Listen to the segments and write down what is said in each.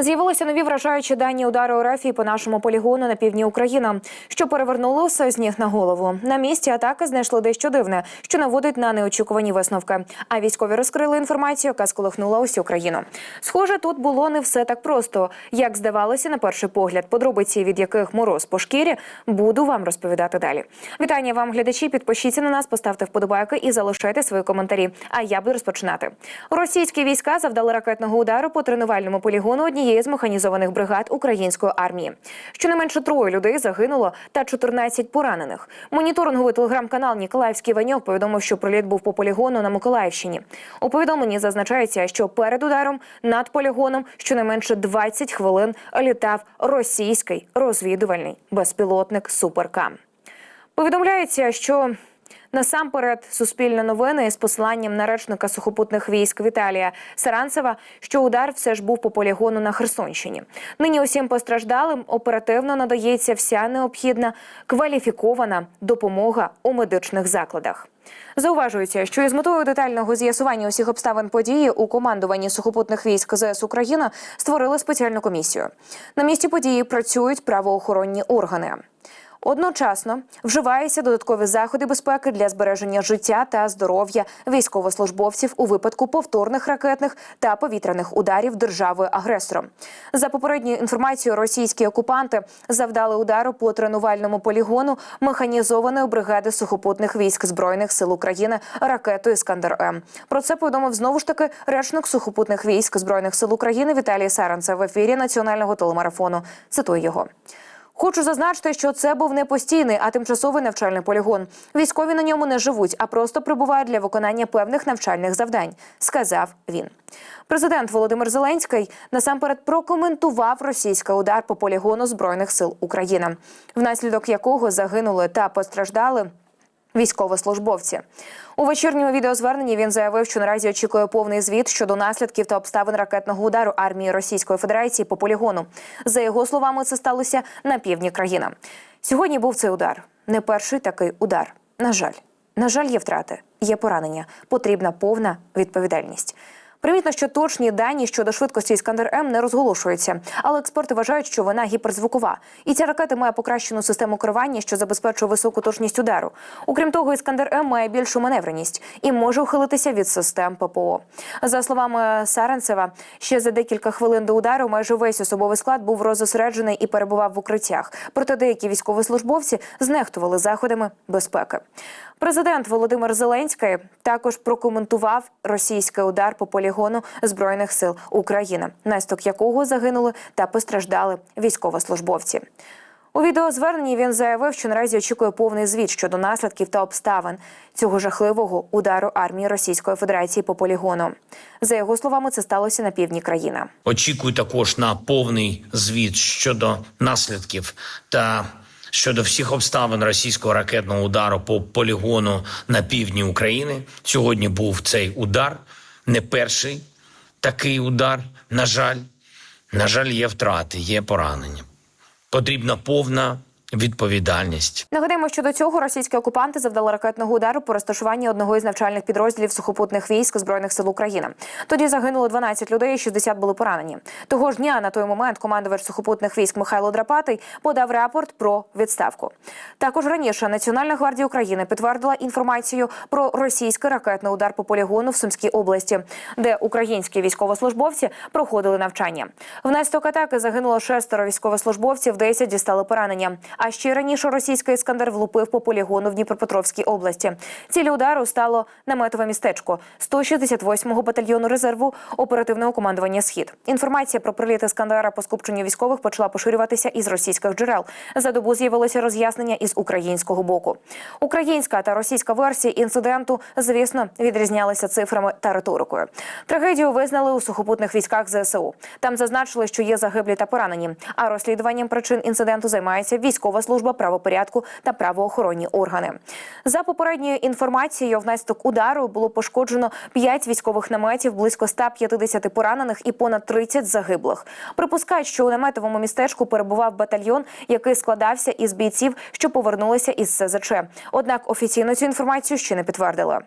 З'явилися нові вражаючі дані удару РФ по нашому полігону на півдні України, що перевернули все з ніг на голову. На місці атаки знайшли дещо дивне, що наводить на неочікувані висновки. А військові розкрили інформацію, яка сколихнула усю країну. Схоже, тут було не все так просто, як здавалося на перший погляд. Подробиці, від яких мороз по шкірі, буду вам розповідати далі. Вітання вам, глядачі. Підпишіться на нас, поставте вподобайки і залишайте свої коментарі. А я буду розпочинати. Російські війська завдали ракетного удару по тренувальному полігону однієї з механізованих бригад української армії. Щонайменше троє людей загинуло та 14 поранених. Моніторинговий телеграм-канал Ніколаївський Ваньок повідомив, що приліт був по полігону на Миколаївщині. У повідомленні зазначається, що перед ударом над полігоном щонайменше 20 хвилин літав російський розвідувальний безпілотник Суперкам. Повідомляється, що Насамперед, суспільне новини з посиланням на речника сухопутних військ Віталія Саранцева, що удар все ж був по полігону на Херсонщині. Нині усім постраждалим оперативно надається вся необхідна кваліфікована допомога у медичних закладах. Зауважується, що із метою детального з'ясування усіх обставин події у командуванні сухопутних військ ЗС Україна створили спеціальну комісію. На місці події працюють правоохоронні органи. Одночасно вживаються додаткові заходи безпеки для збереження життя та здоров'я військовослужбовців у випадку повторних ракетних та повітряних ударів державою агресором. За попередньою інформацією, російські окупанти завдали удару по тренувальному полігону механізованої бригади сухопутних військ збройних сил України ракетою Іскандер М. Про це повідомив знову ж таки речник сухопутних військ збройних сил України Віталій Саранцев в ефірі національного телемарафону. Цитую його. Хочу зазначити, що це був не постійний, а тимчасовий навчальний полігон. Військові на ньому не живуть, а просто прибувають для виконання певних навчальних завдань, сказав він. Президент Володимир Зеленський насамперед прокоментував російський удар по полігону збройних сил України, внаслідок якого загинули та постраждали. Військовослужбовці у вечірньому відеозверненні він заявив, що наразі очікує повний звіт щодо наслідків та обставин ракетного удару армії Російської Федерації по полігону. За його словами, це сталося на півдні країни. Сьогодні був цей удар. Не перший такий удар. На жаль, на жаль, є втрати, є поранення. Потрібна повна відповідальність. Примітно, що точні дані щодо швидкості Іскандер М не розголошуються, але експерти вважають, що вона гіперзвукова. І ця ракета має покращену систему керування, що забезпечує високу точність удару. Окрім того, Іскандер М має більшу маневреність і може ухилитися від систем ППО. За словами Саренцева, ще за декілька хвилин до удару майже весь особовий склад був розосереджений і перебував в укриттях. Проте деякі військовослужбовці знехтували заходами безпеки. Президент Володимир Зеленський також прокоментував російський удар по полігону збройних сил України, насток якого загинули та постраждали військовослужбовці. У відеозверненні він заявив, що наразі очікує повний звіт щодо наслідків та обставин цього жахливого удару армії Російської Федерації по полігону. За його словами, це сталося на півдні країни. Очікую також на повний звіт щодо наслідків та щодо всіх обставин російського ракетного удару по полігону на півдні України. Сьогодні був цей удар, не перший такий удар. На жаль, на жаль, є втрати, є поранення. Потрібна повна відповідальність. Нагадаємо, що до цього російські окупанти завдали ракетного удару по розташуванні одного із навчальних підрозділів сухопутних військ збройних сил України. Тоді загинуло 12 людей, 60 були поранені. Того ж дня на той момент командувач сухопутних військ Михайло Драпатий подав рапорт про відставку. Також раніше Національна гвардія України підтвердила інформацію про російський ракетний удар по полігону в Сумській області, де українські військовослужбовці проходили навчання. Внаслідок атаки загинуло шестеро військовослужбовців, 10 дістали поранення. А ще раніше російський іскандер влупив по полігону в Дніпропетровській області. Цілі удару стало наметове містечко 168-го батальйону резерву оперативного командування Схід. Інформація про приліт іскандера по скупченню військових почала поширюватися із російських джерел. За добу з'явилося роз'яснення із українського боку. Українська та російська версії інциденту, звісно, відрізнялися цифрами та риторикою. Трагедію визнали у сухопутних військах ЗСУ. Там зазначили, що є загиблі та поранені. А розслідуванням причин інциденту займається військово військова служба, правопорядку та правоохоронні органи. За попередньою інформацією, внаслідок удару було пошкоджено 5 військових наметів, близько 150 поранених і понад 30 загиблих. Припускають, що у наметовому містечку перебував батальйон, який складався із бійців, що повернулися із СЗЧ. Однак офіційно цю інформацію ще не підтвердили.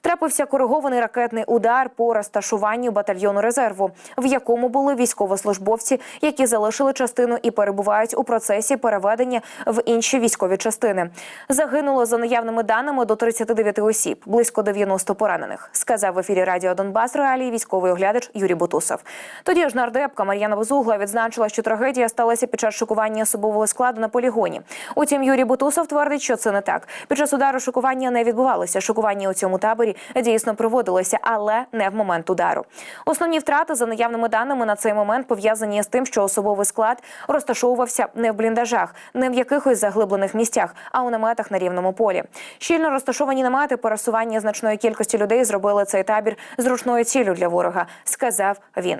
Трапився коригований ракетний удар по розташуванню батальйону резерву, в якому були військовослужбовці, які залишили частину і перебувають у процесі переведення в інші військові частини. Загинуло за наявними даними до 39 осіб, близько 90 поранених. Сказав в ефірі Радіо Донбас реалії військовий оглядач Юрій Бутусов. Тоді ж нардепка Мар'яна Безугла відзначила, що трагедія сталася під час шокування особового складу на полігоні. Утім, Юрій Бутусов твердить, що це не так. Під час удару шокування не відбувалося. Шокування у цьому таборі дійсно проводилося, але не в момент удару. Основні втрати за наявними даними на цей момент пов'язані з тим, що особовий склад розташовувався не в бліндажах, не в якихось заглиблених місцях, а у наметах на рівному полі. Щільно розташовані намети пересування значної кількості людей зробили цей табір зручною ціллю для ворога, сказав він.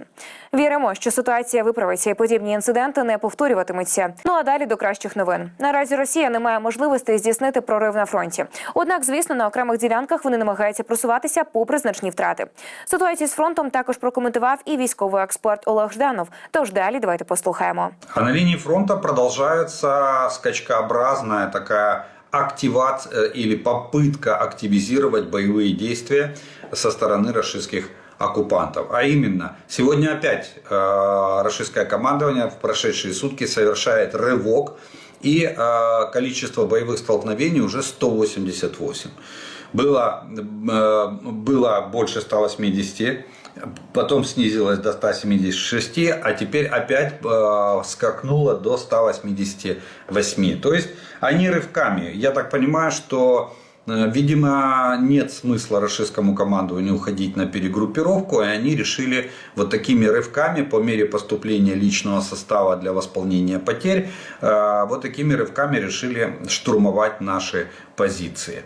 Віримо, що ситуація виправиться і подібні інциденти не повторюватимуться. Ну а далі до кращих новин. Наразі Росія не має можливості здійснити прорив на фронті. Однак, звісно, на окремих ділянках вони намагаються просуватися попри значні втрати. Ситуацію з фронтом також прокоментував і військовий експерт Олег Жданов. Тож далі давайте послухаємо. А на линии фронта скачкообразная такая активация или попытка активизировать боевые действия со стороны российских оккупантов. А именно, сегодня опять э, российское командование в прошедшие сутки совершает рывок, и э, количество боевых столкновений уже 188. Было, э, было больше 180, потом снизилось до 176, а теперь опять э, скакнуло до 188. То есть они рывками. Я так понимаю, что э, Видимо, нет смысла российскому командованию уходить на перегруппировку, и они решили вот такими рывками по мере поступления личного состава для восполнения потерь, э, вот такими рывками решили штурмовать наши позиции.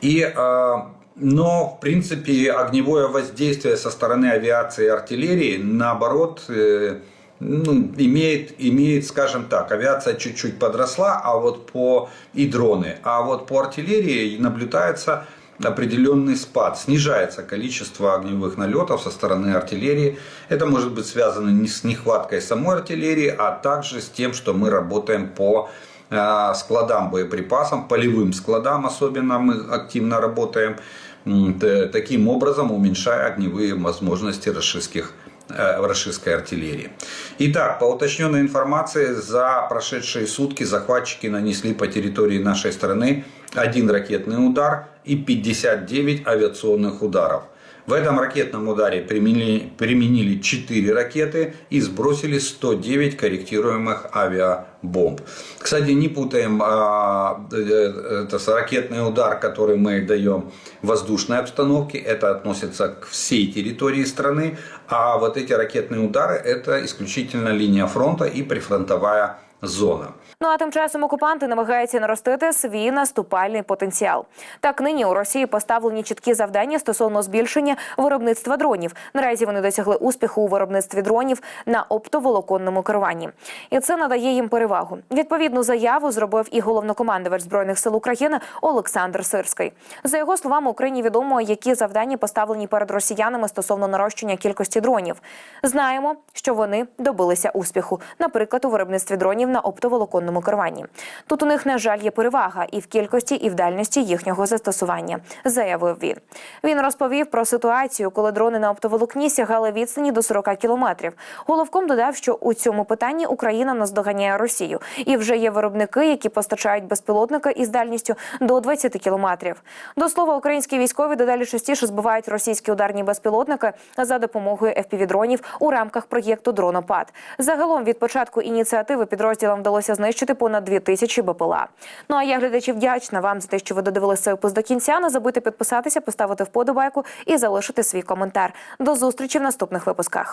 И э, но, в принципе, огневое воздействие со стороны авиации и артиллерии, наоборот, э, ну, имеет, имеет, скажем так, авиация чуть-чуть подросла, а вот по и дроны, а вот по артиллерии наблюдается определенный спад, снижается количество огневых налетов со стороны артиллерии. Это может быть связано не с нехваткой самой артиллерии, а также с тем, что мы работаем по складам боеприпасам, полевым складам особенно мы активно работаем, таким образом уменьшая огневые возможности российских э, российской артиллерии. Итак, по уточненной информации, за прошедшие сутки захватчики нанесли по территории нашей страны один ракетный удар и 59 авиационных ударов. В этом ракетном ударе применили, применили 4 ракеты и сбросили 109 корректируемых авиабомб. Кстати, не путаем а, э, это с ракетный удар, который мы даем воздушной обстановке. Это относится к всей территории страны. А вот эти ракетные удары это исключительно линия фронта и прифронтовая зона. Ну а тим часом окупанти намагаються наростити свій наступальний потенціал. Так нині у Росії поставлені чіткі завдання стосовно збільшення виробництва дронів. Наразі вони досягли успіху у виробництві дронів на оптоволоконному керуванні, і це надає їм перевагу. Відповідну заяву зробив і головнокомандувач збройних сил України Олександр Сирський. За його словами, Україні відомо, які завдання поставлені перед росіянами стосовно нарощення кількості дронів. Знаємо, що вони добилися успіху, наприклад, у виробництві дронів на оптоволоконному керуванні. Тут у них, на жаль, є перевага і в кількості, і в дальності їхнього застосування, заявив він. Він розповів про ситуацію, коли дрони на оптоволокні сягали відстані до 40 кілометрів. Головком додав, що у цьому питанні Україна наздоганяє Росію, і вже є виробники, які постачають безпілотники із дальністю до 20 кілометрів. До слова, українські військові дедалі частіше збивають російські ударні безпілотники за допомогою FPV-дронів у рамках проєкту Дронопад. Загалом від початку ініціативи підрозділам вдалося знищити понад 2 тисячі БПЛА. Ну а я глядачі вдячна вам за те, що ви додивилися цей випуск до кінця. Не забудьте підписатися, поставити вподобайку і залишити свій коментар. До зустрічі в наступних випусках.